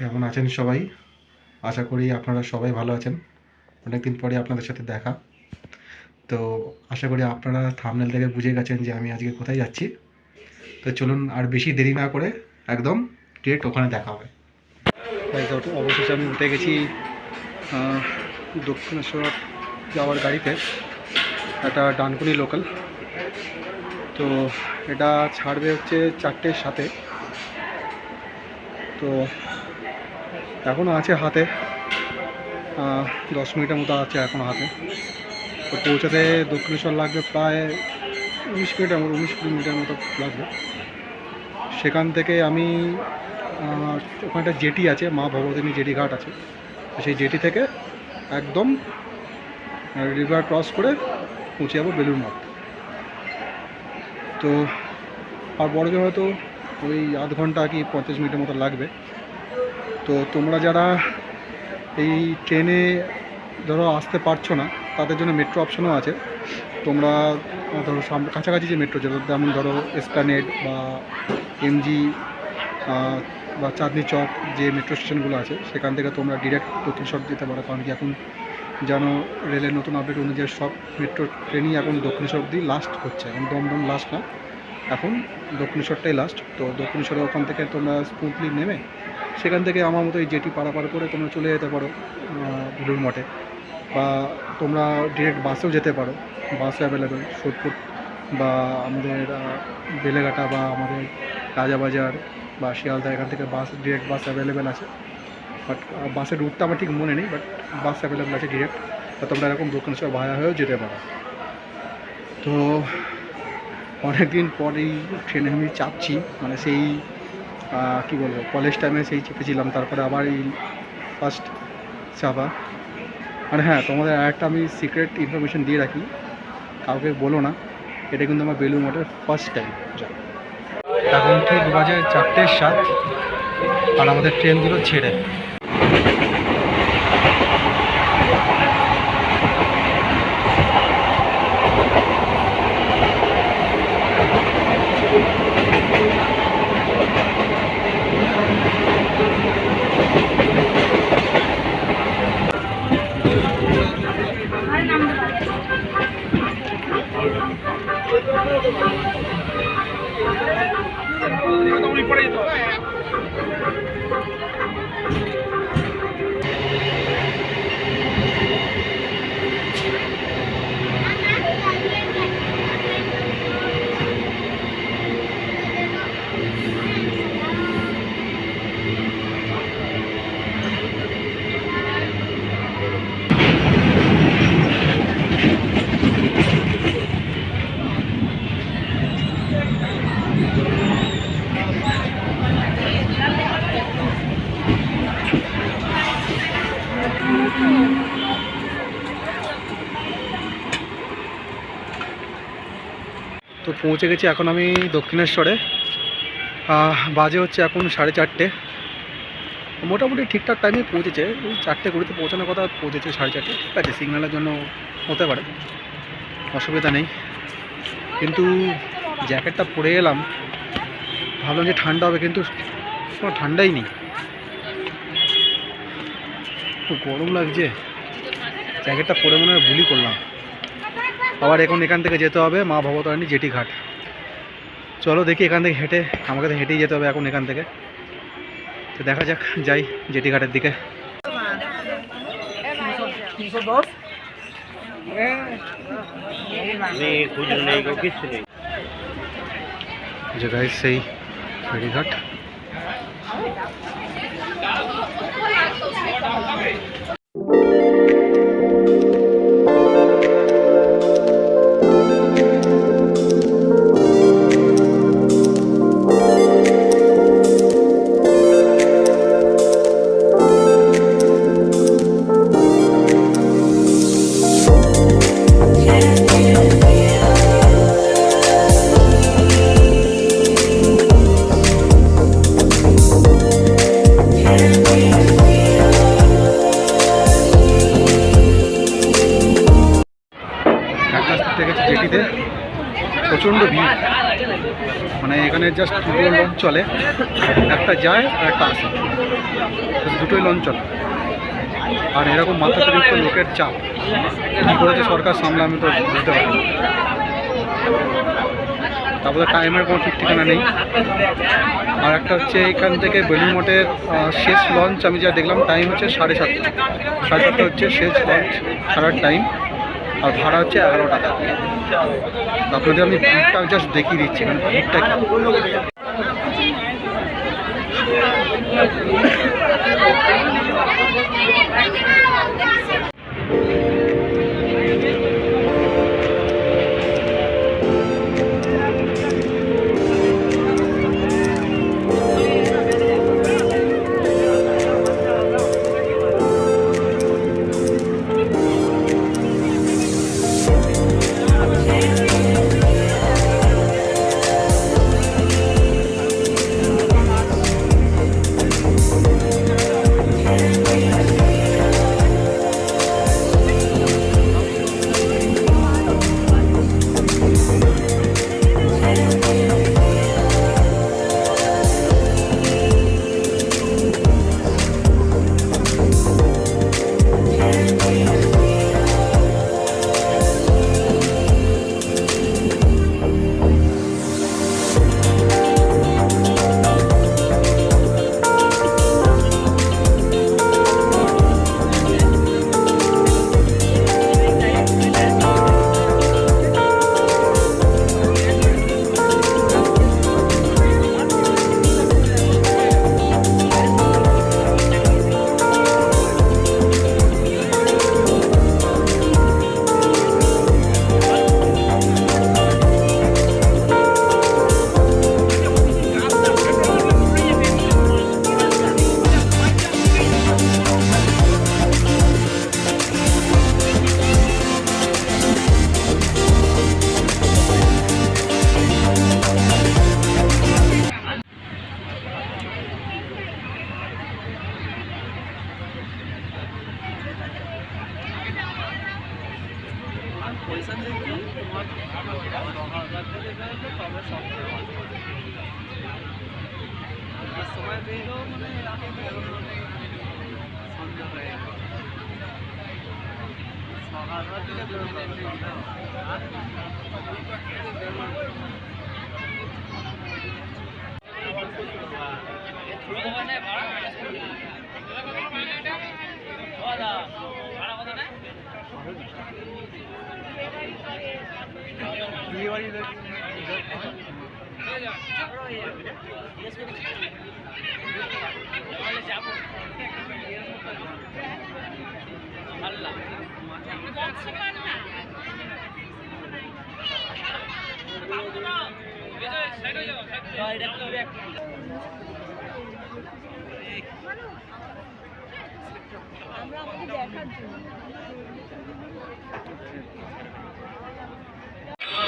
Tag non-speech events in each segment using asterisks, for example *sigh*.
কেমন আছেন সবাই? আশা করি আপনারা সবাই ভালো আছেন। অনেকদিন পরে আপনাদের সাথে দেখা। তো আশা করি আপনারা থামনেল থেকে বুঝে গেছেন যে আমি আজকে কোথায় যাচ্ছি। তো চলুন আর বেশি দেরি না করে একদম ডিরেক্ট ওখানে দেখা হবে। অবশেষে আমি উঠে গেছি দক্ষিণেশ্বর যাওয়ার গাড়িতে। একটা ডানকুনি লোকাল তো এটা ছাড়বে হচ্ছে চারটের সাথে। তো এখনও আছে হাতে। দশ মিনিটের মতো আছে এখনও হাতে। তো পৌঁছাতে দক্ষিণেশ্বর লাগবে প্রায় উনিশ মিনিটের মতো, উনিশ কুড়ি মিনিটের মতো লাগবে। সেখান থেকে আমি ওখানে একটা জেটি আছে, মা ভগবতী জেটি ঘাট আছে। সেই জেটি থেকে একদম রিভার ক্রস করে পৌঁছে যাব বেলুর মঠ। তো, আর বড় হয়তো ওই আধ ঘণ্টা কি পঞ্চাশ মিনিটের মতো লাগবে। তো তোমরা যারা এই ট্রেনে ধরো আসতে পারছ না, তাদের জন্য মেট্রো অপশনও আছে। তোমরা ধরো কাছাকাছি যে মেট্রো যেমন যেমন ধরো এসপ্ল্যানেড বা এমজি বা চাঁদনি চক যে মেট্রো স্টেশনগুলো আছে, সেখান থেকে তোমরা ডিরেক্ট দক্ষিণেশ্বর যেতে পারো। কারণ কি এখন যেন রেলের নতুন আপডেট অনুযায়ী সব মেট্রো ট্রেনই এখন দক্ষিণেশ্বর অব্দি লাস্ট হচ্ছে। এখন দমদম লাস্ট না, এখন দক্ষিণেশ্বরটাই লাস্ট তো দক্ষিণেশ্বরে ওখান থেকে তোমরা স্মুথলি নেমে সেখান থেকে আমার মতো এই জেটি পারাপার করে তোমরা চলে যেতে পারো বেলুর মঠে। বা তোমরা ডিরেক্ট বাসেও যেতে পারো বাস অ্যাভেলেবেল সোদপুর বা আমাদের বেলেঘাটা বা আমাদের রাজাবাজার বা শিয়ালদা, এখান থেকে বাস ডিরেক্ট বাস অ্যাভেলেবেল আছে। বাট বাসের রুটটা আমার ঠিক মনে নেই বাট বাস অ্যাভেলেবেল আছে ডিরেক্ট বা তোমরা এরকম দক্ষিণেশ্বর ভাড়া হয়েও যেতে পারো। তো অনেকদিন পরেই ট্রেনে আমি চাপছি মানে সেই কী বলব কলেজ টাইমে সেই চেপেছিলাম, তারপরে আবার এই ফার্স্ট চাপা। আর হ্যাঁ তোমাদের আর একটা আমি সিক্রেট ইনফরমেশন দিয়ে রাখি, কাউকে বলো না, এটা কিন্তু আমার বেলুর মঠের ফার্স্ট টাইম এখন ঠিক বাজে চারটের সাত, আর আমাদের ট্রেনগুলো ছেড়ে। পৌঁছে গেছি এখন আমি দক্ষিণেশ্বরে। বাজে হচ্ছে এখন সাড়ে চারটে। মোটামুটি ঠিকঠাক টাইমে পৌঁছেছে। ওই চারটে কুড়িতে পৌঁছানোর কথা পৌঁছেছে সাড়ে চারটে। ঠিক আছে সিগন্যালের জন্য হতে পারে। অসুবিধা নেই। কিন্তু জ্যাকেটটা পরে এলাম। ভাবলাম যে ঠান্ডা হবে, কিন্তু কোনো ঠান্ডাই নেই। গরম লাগছে। জ্যাকেটটা পরে মনে হয় ভুলই করলাম। আবার এখন এখান থেকে যেতে হবে মা ভবতারিণী জেটি ঘাট। চলো দেখি এখান থেকে হেঁটে আমাকে তো হেঁটেই যেতে হবে এখন এখান থেকে। তো দেখা যাক যাই জেটি ঘাটের দিকে। যে সেই ফেরিঘাট ঘুরতে গেছি জেটিতে। প্রচণ্ড ভিড়। মানে এখানে জাস্ট দুটো লঞ্চ চলে। একটা যায় আর একটা আসে। দুটোই লঞ্চ চলে। আর এরকম মাত্রাতিরিক্ত লোকের চাপ। কী করেছে সরকার সামলে আমি তো বুঝতে পারি তারপরে টাইমের কোনো ঠিক ঠিকানা নেই। আর একটা হচ্ছে এখান থেকে বেলুমঠের শেষ লঞ্চ আমি যা দেখলাম টাইম হচ্ছে সাড়ে সাতটা। সাড়ে সাতটা হচ্ছে শেষ লঞ্চ খারাপ টাইম আর ভাড়া হচ্ছে এগারো টাকা। আপনাদের আমি ভিড়টা জাস্ট দেখিয়ে দিচ্ছি মানে ভিড়টা কি? *laughs*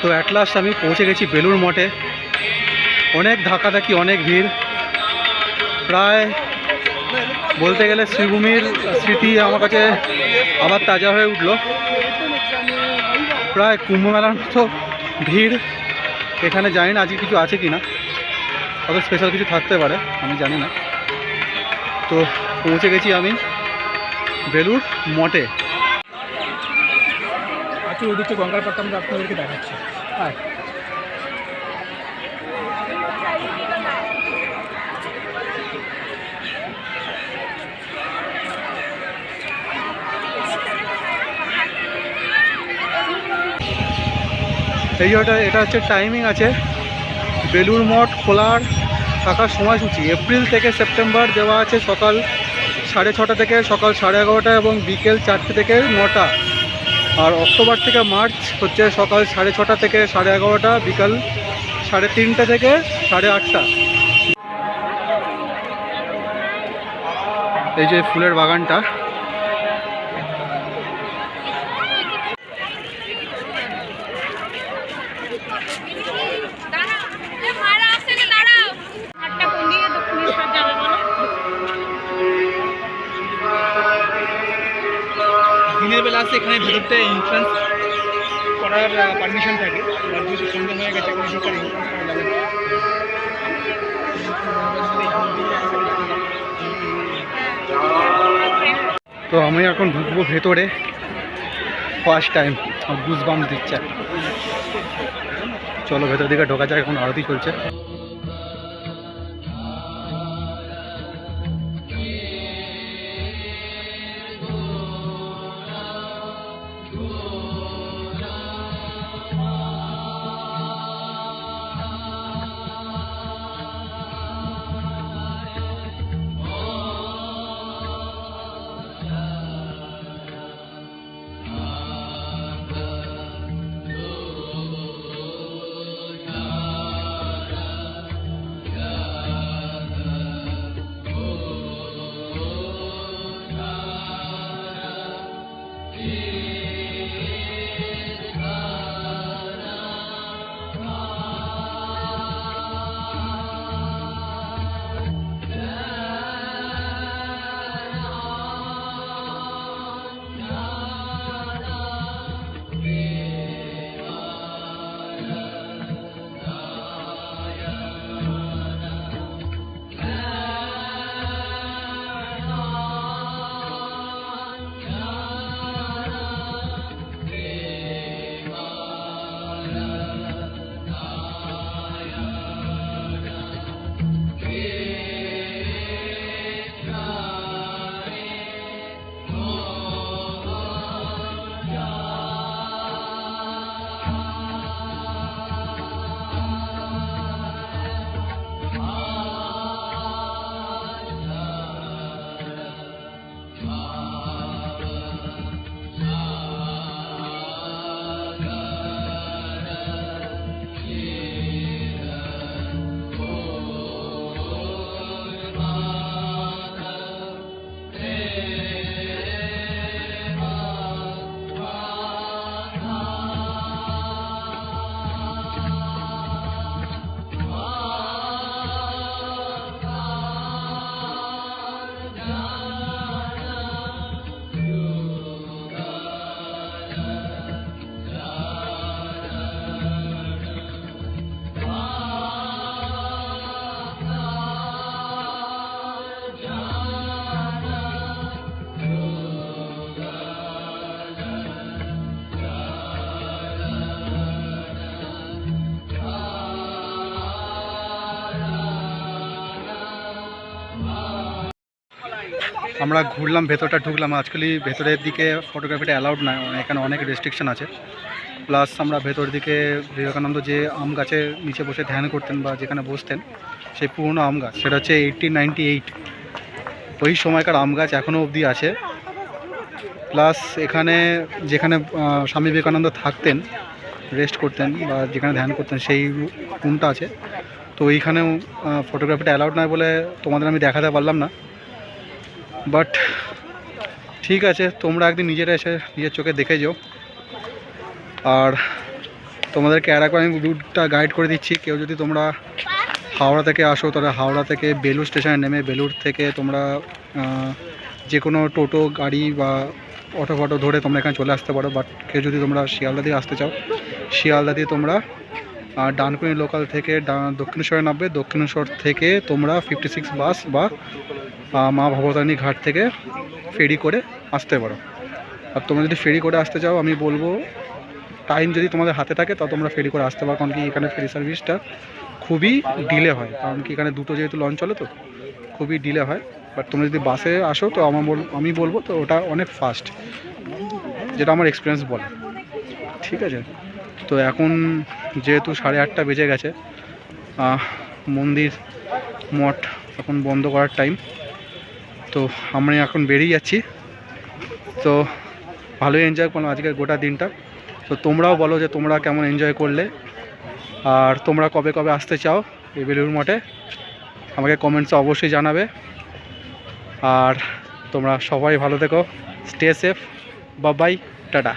তো অ্যাট লাস্ট আমি পৌঁছে গেছি বেলুর মঠে। অনেক ধাক্কাধাক্কি, অনেক ভিড়। প্রায় বলতে গেলে শ্রীভূমির স্মৃতি আমার কাছে আবার তাজা হয়ে উঠল। প্রায় কুম্ভ মেলার মতো ভিড় এখানে জানি না আজকে কিছু আছে কি না তবে স্পেশাল কিছু থাকতে পারে, আমি জানি না। তো পৌঁছে গেছি আমি বেলুর মঠে। আচ্ছা ওদিকে গঙ্গার পাট্টা আমরা আপনাদেরকে দেখাচ্ছি। হ্যাঁ এই জন্য এটা হচ্ছে টাইমিং আছে। বেলুর মঠ খোলার থাকার সময়সূচি। এপ্রিল থেকে সেপ্টেম্বর দেওয়া আছে সকাল সাড়ে ছটা থেকে, সকাল সাড়ে এগারোটা এবং বিকেল চারটে থেকে নটা। আর অক্টোবর থেকে মার্চ হচ্ছে সকাল সাড়ে ছটা থেকে সাড়ে এগারোটা, বিকাল সাড়ে তিনটে থেকে সাড়ে আটটা। এই যে ফুলের বাগানটা। আছে, এখানে ভেতরতে ইন্ট্রান্স করার পারমিশন থাকে। আর যদি সন্ধ্যা হয়ে গেছে, এখানে ভিতরে ইন্ট্রান্স করা যাবে তো আমি এখন ঢুকবো ভেতরে। ফার্স্ট টাইম গুজবাম দিচ্ছে। চলো ভেতর দিকে ঢোকা যায় এখন আরতি চলছে। আমরা ঘুরলাম, ভেতরটা ঢুকলাম আজকালি ভেতরের দিকে ফটোগ্রাফিটা অ্যালাউড না, এখানে অনেক রেস্ট্রিকশন আছে। প্লাস আমরা ভেতর দিকে বিবেকানন্দ যে আম গাছের নিচে বসে ধ্যান করতেন বা যেখানে বসতেন, সেই পুরনো আম গাছ, সেটা হচ্ছে এইটিন নাইনটি এইট ওই সময়কার আম গাছ এখনও অবধি আছে। প্লাস এখানে যেখানে স্বামী বিবেকানন্দ থাকতেন রেস্ট করতেন বা যেখানে ধ্যান করতেন, সেই রুমটা আছে। তো এইখানেও ফটোগ্রাফিটা অ্যালাউড নয় বলে তোমাদের আমি দেখাতে পারলাম না। বাট ঠিক আছে, তোমরা একদিন নিজেরা এসে নিজের চোখে দেখে যেও। আর তোমাদেরকে আর একবার আমি রুটটা গাইড করে দিচ্ছি। কেউ যদি তোমরা হাওড়া থেকে আসো, তাহলে হাওড়া থেকে বেলুর স্টেশনে নেমে বেলুর থেকে তোমরা যে কোনো টোটো, গাড়ি বা অটো ফটো ধরে তোমরা এখানে চলে আসতে পারো। বাট কেউ যদি তোমরা শিয়ালদা দিয়ে আসতে চাও, শিয়ালদা দিয়ে তোমরা ডানকুনি লোকাল থেকে দক্ষিণেশ্বরে নামবে। দক্ষিণেশ্বর থেকে তোমরা ফিফটি সিক্স বাস বা মা ভবতারিণী ঘাট থেকে ফেরি করে আসতে পারো। আর তোমরা যদি ফেরি করে আসতে চাও, আমি বলব টাইম যদি তোমাদের হাতে থাকে, তা তোমরা ফেরি করে আসতে পারো। কারণ কি, এখানে ফেরি সার্ভিসটা খুবই ডিলে হয়। কারণ কি, এখানে দুটো যেহেতু লঞ্চ চলে তো, খুবই ডিলে হয়। বাট তোমরা যদি বাসে আসো, তো আমার বল আমি বলব তো ওটা অনেক ফাস্ট যেটা আমার এক্সপিরিয়েন্স বলে। ঠিক আছে? তো এখন যেহেতু সাড়ে আটটা বেজে গেছে মন্দির মঠ এখন বন্ধ করার টাইম তো আমরা এখন বেরিয়ে যাচ্ছি। তো ভালোই এনজয় করলাম আজকের গোটা দিনটা। তো তোমরাও বলো যে তোমরা কেমন এনজয় করলে। আর তোমরা কবে কবে আসতে চাও এই বেলুর মঠে, আমাকে কমেন্টসে অবশ্যই জানাবে। আর তোমরা সবাই ভালো থেকো স্টে সেফ বাবাই টাটা।